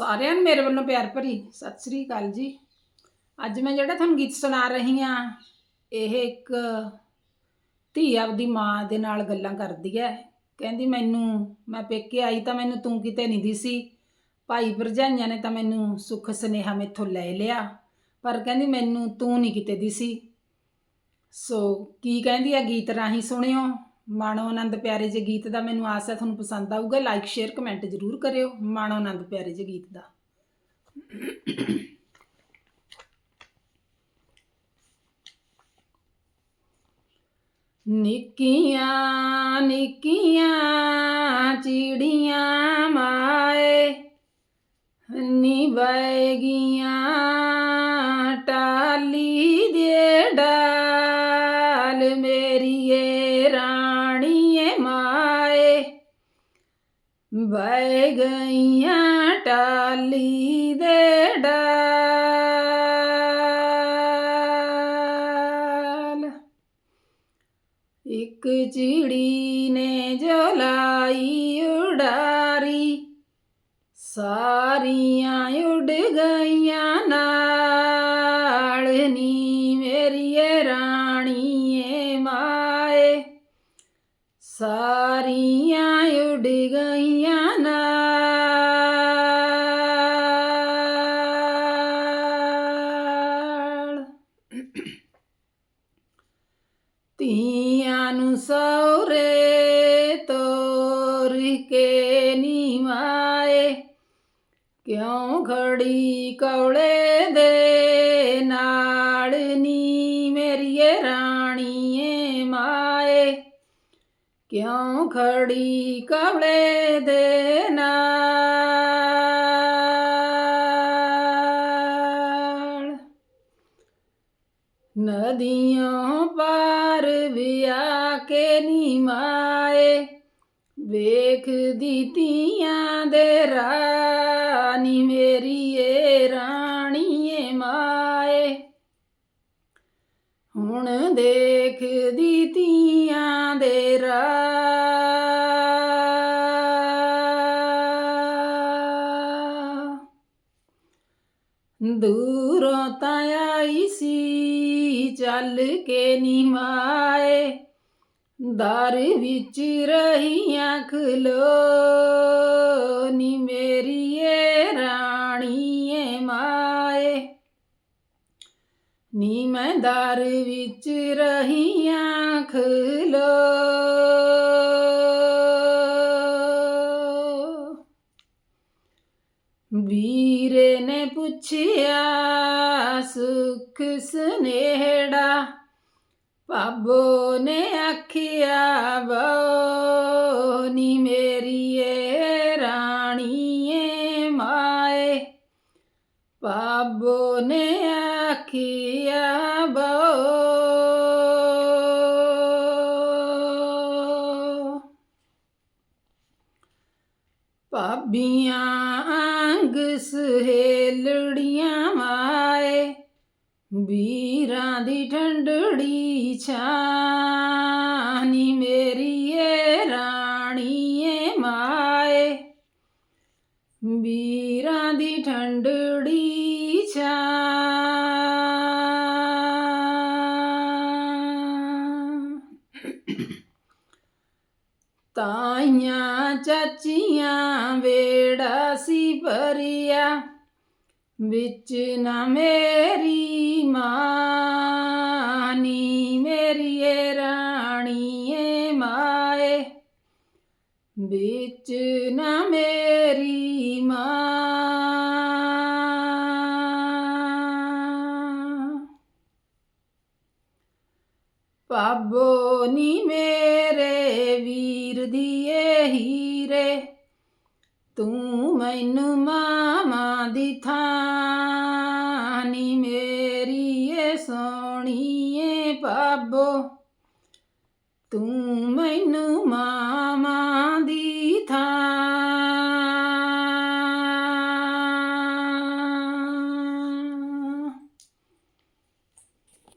ਸਾਰਿਆਂ ਨੂੰ ਮੇਰੇ ਵੱਲੋਂ ਪਿਆਰ ਭਰੀ ਸਤਿ ਸ੍ਰੀ ਅਕਾਲ ਜੀ। ਅੱਜ ਮੈਂ ਜਿਹੜਾ ਤੁਹਾਨੂੰ ਗੀਤ ਸੁਣਾ ਰਹੀ ਹਾਂ, ਇਹ ਇੱਕ ਧੀ ਆਪਦੀ ਮਾਂ ਦੇ ਨਾਲ ਗੱਲਾਂ ਕਰਦੀ ਹੈ। ਕਹਿੰਦੀ ਮੈਨੂੰ, ਮੈਂ ਪੇਕੇ ਆਈ ਤਾਂ ਮੈਨੂੰ ਤੂੰ ਕਿਤੇ ਨਹੀਂ ਦਿਸੀ। ਭਾਈ ਭਰਜਾਈਆਂ ਨੇ ਤਾਂ ਮੈਨੂੰ ਸੁੱਖ ਸੁਨੇਹਾ ਮੇਥੋਂ ਲੈ ਲਿਆ, ਪਰ ਕਹਿੰਦੀ ਮੈਨੂੰ ਤੂੰ ਨਹੀਂ ਕਿਤੇ ਦਿਸੀ। ਸੋ ਕੀ ਕਹਿੰਦੀ ਆ ਗੀਤ ਰਾਹੀਂ ਸੁਣਿਓ। ਮਾਣੋ ਆਨੰਦ ਪਿਆਰੇ ਜੇ ਗੀਤ ਦਾ ਮੈਨੂੰ ਆਸ ਹੈ, ਤੁਹਾਨੂੰ ਪਸੰਦ ਆਊਗਾ ਲਾਈਕ ਸ਼ੇਅਰ ਕਮੈਂਟ ਜ਼ਰੂਰ ਕਰਿਓ ਮਾਣੋ ਆਨੰਦ ਪਿਆਰੇ ਜੇ ਗੀਤ ਦਾ। ਨਿੱਕੀਆਂ ਨਿੱਕੀਆਂ ਚਿੜੀਆਂ ਮਾਏ, ਨਿਵੈਗੀਆਂ ਟਾਲੀ ਦੇ ਡਾਲ ਮੇਰੀਏ ਰਾਣੀਏ ਬਹਿ ਗਈਆਂ ਟਾਲੀ ਦੇ ਡਾਲ। ਇੱਕ ਚਿੜੀ ਨੇ ਜਲਾਈ ਉਡਾਰੀ ਸਾਰੀਆਂ ਉਡ ਗਈਆਂ ਨਾਲ ਸਾਰੀਆਂ ਉੱਡ ਗਈਆਂ ਨਾਲ ਧੀਆਂ ਨੂੰ ਸੌਰੇ ਤੋਰ ਕੇ ਨੀ ਮਾਏ ਕਿਉਂ ਖੜੀ ਕੌਲੇ ਦੇ ਕਿਉਂ ਖੜੀ ਕੌਲੇ ਦੇ ਨਾਲ? ਨਦੀਆਂ ਪਾਰ ਵਿਆ ਕੇ ਨੀ ਮਾਏ, ਵੇਖਦੀ ਤੀਆਂ ਦੇ ਰਾਨੀ ਮੇਰੀ ਏ ਰਾਣੀਏ ਮਾਂ ਹੁਣ ਦੇਖਦੀ ਤੀਆਂ ਦੇ ਰਾਹ। ਦੂਰੋਂ ਤਾਂ ਆਈ ਸੀ, ਚੱਲ ਕੇ ਨੀ ਮਾਏ। ਦਰ ਵਿੱਚ ਰਹੀਆਂ ਖਲੋ। ਮੈਂ ਦਰ ਵਿੱਚ ਰਹੀਆਂ ਖਲੋ। ਵੀਰੇ ਨੇ ਪੁੱਛਿਆ, ਸੁਖ ਸਨੇਹੜਾ? ਬਾਬੋ ਨੇ ਆਖਿਆ ਬੋ ਨੀ ਮੇਰੀ ਮੇਰੀਏ ਰਾਣੀਏ ਮਾਏ। ਬਾਬੋ ਨੇ ਆਖਿਆ ਬੋ ਭਾਬੀਆਂ ਅੰਗ ਸਹੇਲੜੀਆਂ ਮਾਏ ਵੀਰਾਂ ਦੀ ਠੰਡੜੀ ਛਾਨੀ ਮੇਰੀ ਏ ਰਾਣੀਏ ਮਾਏ। ਵੀਰਾਂ ਦੀ ਠੰਡੜੀ ਤਾਈਆਂ ਚਾਚੀਆਂ ਵੇੜਾ ਸੀ ਭਰਿਆ, ਵਿੱਚ ਨਾ ਮੇਰੀ ਮਾਂ ਨੀ ਮੇਰੀ ਏ ਰਾਣੀਏ ਮਾਏ, ਵਿੱਚ ਨਾ ਮੇਰੀ ਪਾਬੋ ਨੀ ਮੇਰੇ ਵੀਰ ਦੀਏ ਹੀਰੇ ਤੂੰ ਮੈਨੂੰ ਮਾਮਾ ਦੀ ਥਾਂ ਨੀ ਮੇਰੀ ਏ ਸੋਹਣੀਏ ਪਾਬੋ ਤੂੰ ਮੈਨੂੰ ਮਾਂ